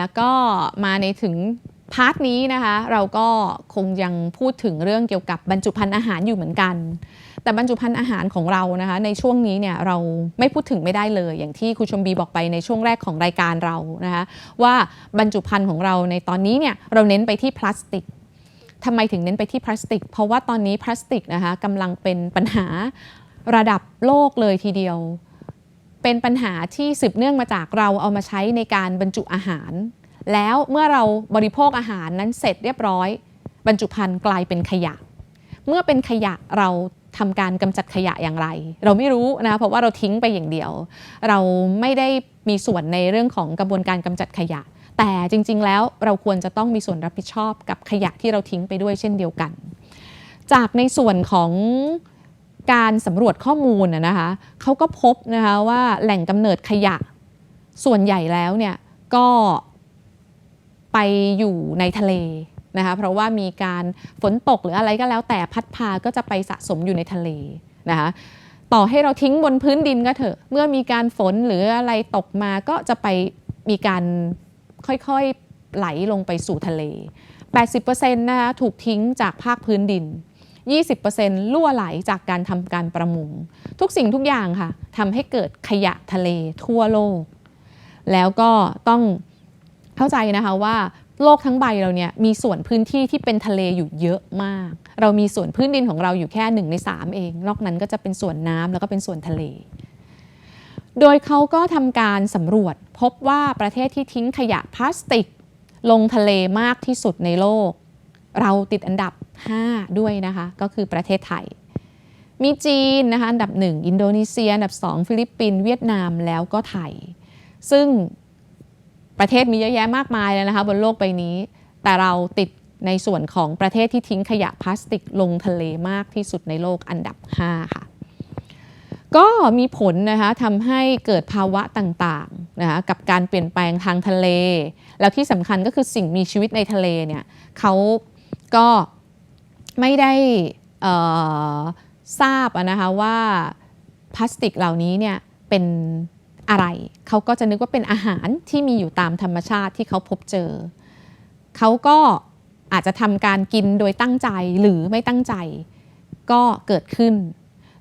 แล้วก็มาในถึงพาร์ทนี้นะคะเราก็คงยังพูดถึงเรื่องเกี่ยวกับบรรจุภัณฑ์อาหารอยู่เหมือนกัน แต่บรรจุภัณฑ์อาหารของเรานะคะในช่วงนี้เนี่ยเราไม่พูดถึงไม่ได้เลย อย่างที่ครูชมบีบอกไปในช่วงแรกของรายการเรานะคะว่าบรรจุภัณฑ์ของเราในตอนนี้เนี่ยเราเน้นไปที่พลาสติกทำไมถึงเน้นไปที่พลาสติก เพราะว่าตอนนี้พลาสติกนะคะกำลังเป็นปัญหาระดับโลกเลยทีเดียว เป็นปัญหาที่สืบเนื่องมาจากเราเอามาใช้ในการบรรจุอาหาร แล้วเมื่อเราบริโภคอาหารนั้นเสร็จเรียบร้อย บรรจุภัณฑ์กลายเป็นขยะ เมื่อเป็นขยะเราทำการกำจัดขยะอย่างไร เราไม่รู้นะเพราะว่าเราทิ้งไปอย่างเดียว เราไม่ได้มีส่วนในเรื่องของกระบวนการกำจัดขยะ แต่จริง ๆ แล้วเราควรจะต้องมีส่วนรับผิดชอบกับขยะที่เราทิ้งไปด้วยเช่นเดียวกัน จากในส่วนของ การสำรวจข้อมูลนะคะเขาก็พบนะคะว่าแหล่งกำเนิดขยะส่วนใหญ่แล้วเนี่ยก็ไปอยู่ในทะเลนะคะเพราะว่ามีการฝนตกหรืออะไรก็แล้วแต่พัดพาก็จะไปสะสมอยู่ในทะเลนะคะต่อให้เราทิ้งบนพื้นดินก็เถอะ เมื่อมีการฝนหรืออะไรตกมาก็จะไปมีการค่อยๆไหลลงไปสู่ทะเล 80%นะคะถูกทิ้งจากภาคพื้นดิน 20%รั่วไหลจากการทำการประมงทุกสิ่งทุกอย่างค่ะทำให้เกิดขยะทะเลทั่วโลก แล้วก็ต้องเข้าใจนะคะว่าโลกทั้งใบเราเนี่ยมีส่วนพื้นที่ที่เป็นทะเลอยู่เยอะมาก เรามีส่วนพื้นดินของเราอยู่แค่หนึ่งใน3เอง นอกนั้นก็จะเป็นส่วนน้ำแล้วก็เป็นส่วนทะเล โดยเขาก็ทำการสำรวจพบว่าประเทศที่ทิ้งขยะพลาสติก ลงทะเลมากที่สุดในโลก เราติดอันดับ 5 ด้วยนะคะ ก็คือประเทศไทย มีจีนนะคะอันดับ 1 อินโดนีเซีย อันดับ 2 ฟิลิปปินส์เวียดนามแล้วก็ไทย ซึ่งประเทศมีเยอะแยะมากมายเลยนะคะบนโลกใบนี้ แต่เราติดในส่วนของประเทศที่ทิ้งขยะพลาสติกลงทะเลมากที่สุดในโลกอันดับ 5 ค่ะ ก็มีผลนะคะทำให้เกิดภาวะต่างๆนะคะกับการเปลี่ยนแปลงทางทะเล แล้วที่สำคัญก็คือสิ่งมีชีวิตในทะเลเนี่ยเขาก็ ไม่ได้ทราบนะคะว่าพลาสติกเหล่านี้เนี่ยเป็นอะไร เขาก็จะนึกว่าเป็นอาหารที่มีอยู่ตามธรรมชาติที่เขาพบเจอ เขาก็อาจจะทำการกินโดยตั้งใจหรือไม่ตั้งใจก็เกิดขึ้น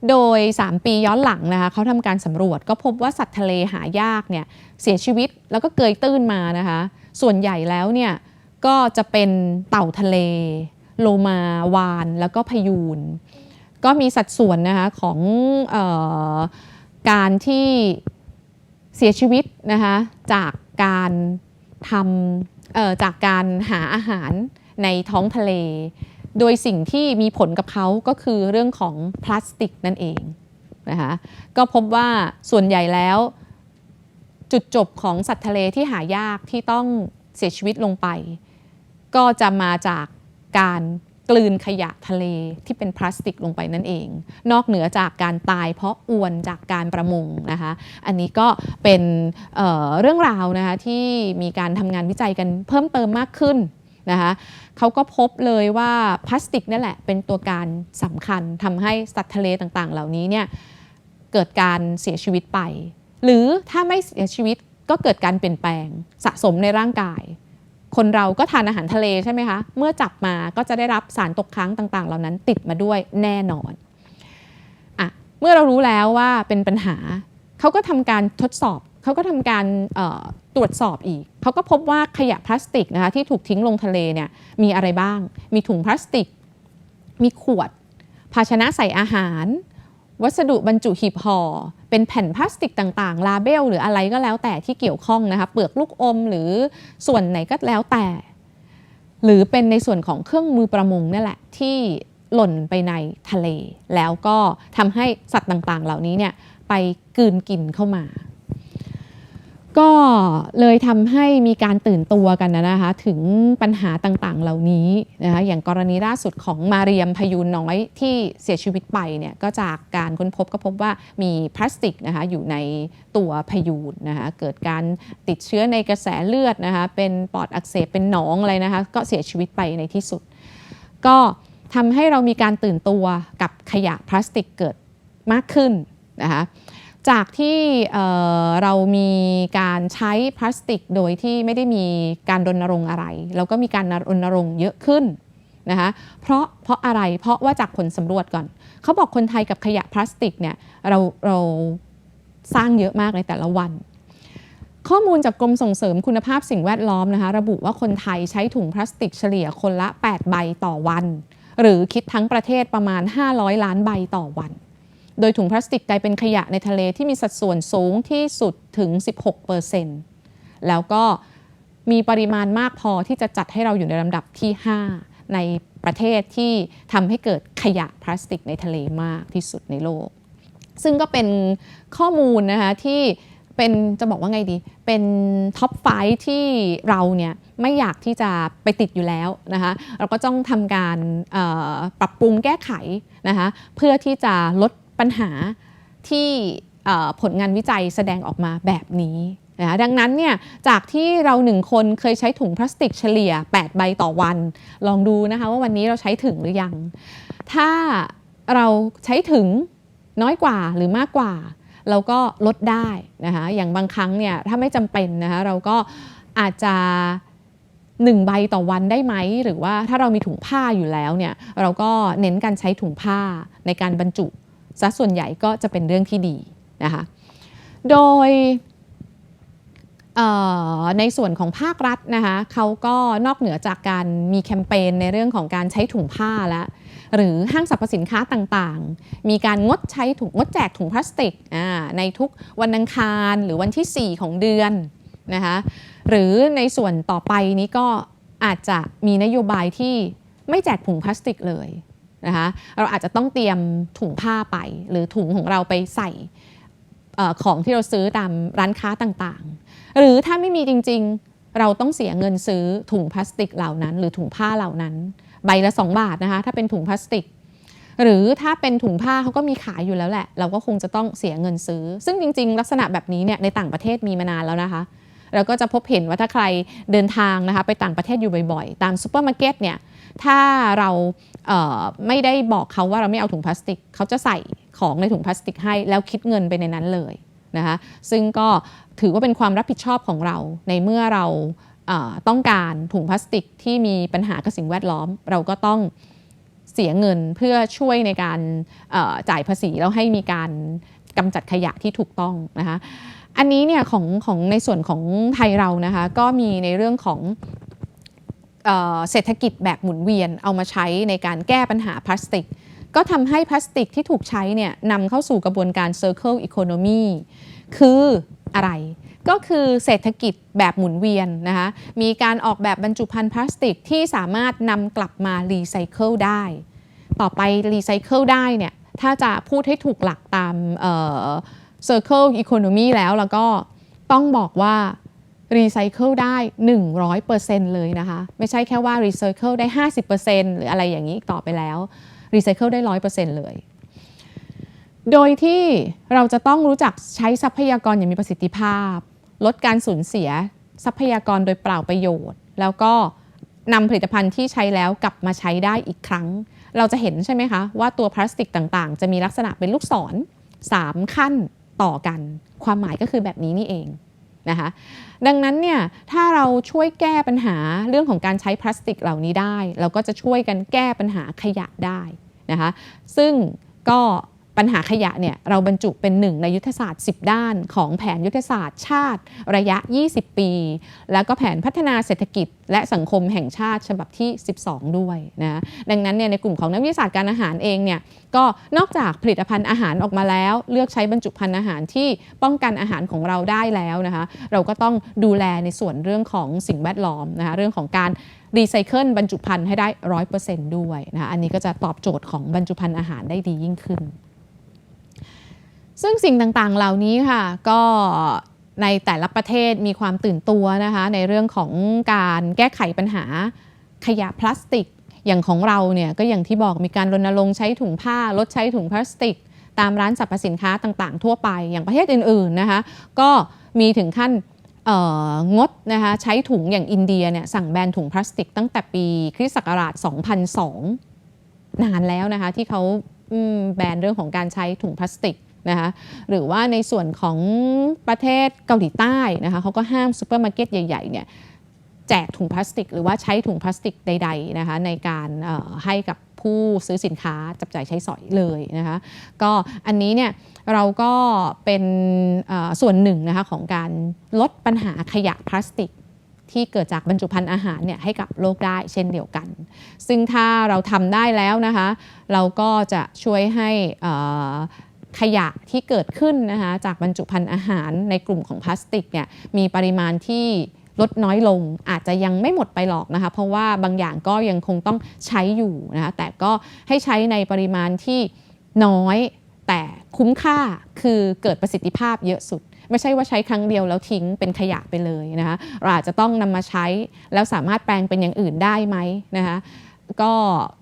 โดย 3 ปีย้อนหลังนะคะเขาทำการสำรวจก็พบว่าสัตว์ทะเลหายากเนี่ยเสียชีวิตแล้วก็เกยตื้นมานะคะ ส่วนใหญ่แล้วเนี่ยก็จะเป็นเต่าทะเล โลมาวาน แล้วก็พยูน ก็มีสัดส่วนนะคะของออการที่เสียชีวิตนะคะจากการทำจากการหาอาหารในท้องทะเล โดยสิ่งที่มีผลกับเขาก็คือเรื่องของพลาสติกนั่นเองนะคะก็พบว่าส่วนใหญ่แล้ว จุดจบของสัตว์ทะเลที่หายากที่ต้องเสียชีวิตลงไป ก็จะมาจาก การกลืนขยะทะเลที่เป็นพลาสติกลงไปนั่นเอง นอกเหนือจากการตายเพราะอวนจากการประมงนะคะ อันนี้ก็เป็นเเรื่องราวนะคะที่มีการทำงานวิจัยกันเพิ่มเติมมากขึ้นนะคะเขาก็พบเลยว่าพลาสติกนั่นแหละเป็นตัวการสำคัญทำให้สัตว์ทะเลต่างๆ เหล่านี้เนี่ยเกิดการเสียชีวิตไป หรือถ้าไม่เสียชีวิตก็เกิดการเปลี่ยนแปลงสะสมในร่างกาย คนเราก็ทานอาหารทะเลใช่ไหมคะ เมื่อจับมาก็จะได้รับสารตกค้างต่างๆ เหล่านั้นติดมาด้วยแน่นอนอะเมื่อเรารู้แล้วว่าเป็นปัญหาเขาก็ทำการทดสอบ เขาก็ทำการตรวจสอบอีก เขาก็พบว่าขยะพลาสติกนะคะที่ถูกทิ้งลงทะเลเนี่ยมีอะไรบ้าง มีถุงพลาสติก มีขวด ภาชนะใส่อาหาร วัสดุบรรจุหีบห่อ เป็นแผ่นพลาสติกต่างๆ ลาเบล หรืออะไรก็แล้วแต่ที่เกี่ยวข้องนะคะเปลือกลูกอมหรือส่วนไหนก็แล้วแต่ หรือเป็นในส่วนของเครื่องมือประมงนี่แหละที่หล่นไปในทะเล แล้วก็ทำให้สัตว์ต่างๆ เหล่านี้เนี่ยไปกืนกินเข้ามา ก็เลยทำให้มีการตื่นตัวกันนะคะถึงปัญหาต่างๆ เหล่านี้นะคะอย่างกรณีล่าสุดของมาเรียมพยูนน้อยที่เสียชีวิตไปเนี่ยก็จากการค้นพบก็พบว่ามีพลาสติกนะคะอยู่ในตัวพยูนนะคะเกิดการติดเชื้อในกระแสเลือดนะคะเป็นปอดอักเสบเป็นหนองอะไรนะคะก็เสียชีวิตไปในที่สุด ก็ทำให้เรามีการตื่นตัวกับขยะพลาสติกเกิดมากขึ้นนะคะ จากที่เรามีการใช้พลาสติกโดยที่ไม่ได้มีการรณรงค์อะไรแล้วก็มีการรณรงค์เยอะขึ้นนะคะเพราะเพราะอะไรเพราะว่าจากผลสำรวจก่อน เขาบอกคนไทยกับขยะพลาสติกเนี่ยเราเราสร้างเยอะมากในแต่ละวัน ข้อมูลจากกรมส่งเสริมคุณภาพสิ่งแวดล้อมนะคะระบุว่าคนไทยใช้ถุงพลาสติกเฉลี่ยคนละ 8 ใบต่อวัน หรือคิดทั้งประเทศประมาณ 500 ล้านใบต่อวัน โดยถุงพลาสติกกลายเป็นขยะในทะเลที่มีสัดส่วนสูงที่สุดถึง 16%แล้วก็มีปริมาณมากพอที่จะจัดให้เราอยู่ในลำดับที่ 5 ในประเทศที่ทำให้เกิดขยะพลาสติกในทะเลมากที่สุดในโลก ซึ่งก็เป็นข้อมูลนะคะที่เป็นจะบอกว่าไงดี เป็นท็อปไฟที่เราเนี่ยไม่อยากที่จะไปติดอยู่แล้วนะคะเราก็ต้องทำการปรับปรุงแก้ไขนะคะเพื่อที่จะลด ปัญหาที่ผลงานวิจัยแสดงออกมาแบบนี้นะดังนั้นเนี่ยจากที่เราหนึ่งคนเคยใช้ถุงพลาสติกเฉลี่ย 8 ใบต่อวัน ลองดูนะคะว่าวันนี้เราใช้ถึงหรือยัง ถ้าเราใช้ถึงน้อยกว่าหรือมากกว่า เราก็ลดได้นะคะอย่างบางครั้งเนี่ยถ้าไม่จำเป็นนะคะเราก็อาจจะ1ใบต่อวันได้ไหม หรือว่าถ้าเรามีถุงผ้าอยู่แล้วเนี่ยเราก็เน้นการใช้ถุงผ้าในการบรรจุ ซะส่วนใหญ่ก็จะเป็นเรื่องที่ดีนะคะโดยในส่วนของภาครัฐนะคะเขาก็นอกเหนือจากการมีแคมเปญในเรื่องของการใช้ถุงผ้าแล้วหรือห้างสรรพสินค้าต่างๆ มีการงดใช้ถุงงดแจกถุงพลาสติกในทุกวันอังคารหรือวันที่ 4 ของเดือนนะคะหรือในส่วนต่อไปนี้ก็อาจจะมีนโยบายที่ไม่แจกถุงพลาสติกเลย นะคะเราอาจจะต้องเตรียมถุงผ้าไป หรือถุงของเราไปใส่ของที่เราซื้อตามร้านค้าต่างๆ หรือถ้าไม่มีจริงๆ เราต้องเสียเงินซื้อถุงพลาสติกเหล่านั้น หรือถุงผ้าเหล่านั้น ใบละ 2 บาทนะคะถ้าเป็นถุงพลาสติก หรือถ้าเป็นถุงผ้าเขาก็มีขายอยู่แล้วแหละ เราก็คงจะต้องเสียเงินซื้อ ซึ่งจริง ๆ ลักษณะแบบนี้เนี่ยในต่างประเทศมีมานานแล้วนะคะ เราก็จะพบเห็นว่าถ้าใครเดินทางนะคะไปต่างประเทศอยู่บ่อยๆ ตามซูเปอร์มาร์เก็ตเนี่ยถ้าเราเไม่ได้บอกเขาว่าเราไม่เอาถุงพลาสติก เขาจะใส่ของในถุงพลาสติกให้ แล้วคิดเงินไปในนั้นเลยนะคะซึ่งก็ถือว่าเป็นความรับผิดชอบของเราในเมื่อเราเต้องการถุงพลาสติกที่มีปัญหากับสิ่งแวดล้อม เราก็ต้องเสียเงินเพื่อช่วยในการจ่ายภาษีแล้วให้มีการกำจัดขยะที่ถูกต้องนะคะ อันนี้เนี่ยของของในส่วนของไทยเรานะคะก็มีในเรื่องของเออเศรษฐกิจแบบหมุนเวียนเอามาใช้ในการแก้ปัญหาพลาสติก ก็ทำให้พลาสติกที่ถูกใช้เนี่ยนำเข้าสู่กระบวนการ Circle Economy คืออะไรก็คือเศรษฐกิจแบบหมุนเวียนนะคะมีการออกแบบบรรจุภัณฑ์พลาสติกที่สามารถนำกลับมารีไซเคิลได้ ต่อไปรีไซเคิลได้เนี่ยถ้าจะพูดให้ถูกหลักตามออ Circle Economy แล้วแล้วก็ต้องบอกว่ารีไซเคิลได้ 100%เลยนะคะ ไม่ใช่แค่ว่ารีไซเคิลได้ 50%หรืออะไรอย่างนี้อีกต่อไปแล้วรีไซเคิลได้ 100%เลย โดยที่เราจะต้องรู้จักใช้ทรัพยากรอย่างมีประสิทธิภาพ ลดการสูญเสียทรัพยากรโดยเปล่าประโยชน์ แล้วก็นำผลิตภัณฑ์ที่ใช้แล้วกลับมาใช้ได้อีกครั้ง เราจะเห็นใช่ไหมคะ ว่าตัวพลาสติกต่างๆ จะมีลักษณะเป็นลูกศร 3 ขั้น ต่อกัน ความหมายก็คือแบบนี้นี่เองนะคะดังนั้นเนี่ยถ้าเราช่วยแก้ปัญหาเรื่องของการใช้พลาสติกเหล่านี้ได้ เราก็จะช่วยกันแก้ปัญหาขยะได้นะคะซึ่งก็ ปัญหาขยะเนี่ยเราบรรจุเป็นหนึ่งในยุทธศาสตร์ 10 ด้านของแผนยุทธศาสตร์ชาติระยะ 20 ปี แล้วก็แผนพัฒนาเศรษฐกิจ และสังคมแห่งชาติฉบับที่ 12 ด้วยนะดังนั้นเนี่ยในกลุ่มของนักวิทยาศาสตร์การอาหารเองเนี่ยก็นอกจากผลิตภัณฑ์อาหารออกมาแล้ว เลือกใช้บรรจุภัณฑ์อาหารที่ป้องกันอาหารของเราได้แล้วนะคะเราก็ต้องดูแลในส่วนเรื่องของสิ่งแวดล้อมนะคะเรื่องของการรีไซเคิลบรรจุภัณฑ์ให้ได้ร้อยเปอร์เซนต์ด้วยนะะอันนี้ก็จะตอบโจทย์ของบรรจุภัณฑ์อาหารได้ดียิ่งขึ้น ซึ่งสิ่งต่างๆเหล่านี้ค่ะก็ในแต่ละประเทศมีความตื่นตัวนะคะในเรื่องของการแก้ไขปัญหาขยะพลาสติก อย่างของเราเนี่ยก็อย่างที่บอกมีการรณรงค์ใช้ถุงผ้าลดใช้ถุงพลาสติก ตามร้านสรรพสินค้าต่างๆ ทั่วไปอย่างประเทศอื่นๆนะคะก็มีถึงขั้นงดนะคะใช้ถุงอย่างอินเดียเนี่ยสั่งแบนถุงพลาสติก ตั้งแต่ปีคริสต์ศักราช 2002 นานแล้วนะคะที่เขาแบนเรื่องของการใช้ถุงพลาสติก นะคะหรือว่าในส่วนของประเทศเกาหลีใต้นะคะเขาก็ห้ามซูเปอร์มาร์เก็ตใหญ่ๆเนี่ยแจกถุงพลาสติก หรือว่าใช้ถุงพลาสติกใดๆนะคะในการออให้กับผู้ซื้อสินค้าจับจ่ายใช้สอยเลยนะคะก็อันนี้เนี่ยเราก็เป็นส่วนหนึ่งนะคะของการลดปัญหาขยะพลาสติกที่เกิดจากบรรจุภัณฑ์อาหารเนี่ยให้กับโลกได้เช่นเดียวกัน ซึ่งถ้าเราทำได้แล้วนะคะ เราก็จะช่วยให้ ขยะที่เกิดขึ้นนะคะจากบรรจุภัณฑ์อาหารในกลุ่มของพลาสติกเนี่ยมีปริมาณที่ลดน้อยลงอาจจะยังไม่หมดไปหรอกนะคะ เพราะว่าบางอย่างก็ยังคงต้องใช้อยู่นะคะแต่ก็ให้ใช้ในปริมาณที่น้อยแต่คุ้มค่าคือเกิดประสิทธิภาพเยอะสุด ไม่ใช่ว่าใช้ครั้งเดียวแล้วทิ้งเป็นขยะไปเลยนะคะเราอาจจะต้องนำมาใช้แล้วสามารถแปลงเป็นอย่างอื่นได้ไหมนะคะก็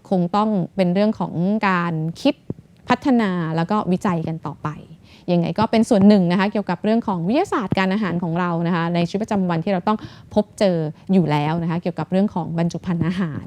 คงต้องเป็นเรื่องของการคิด พัฒนาแล้วก็วิจัยกันต่อไปยังไงก็เป็นส่วนหนึ่งนะคะเกี่ยวกับเรื่องของวิทยาศาสตร์การอาหารของเรานะคะในชีวิตประจำวันที่เราต้องพบเจออยู่แล้วนะคะเกี่ยวกับเรื่องของบรรจุภัณฑ์อาหาร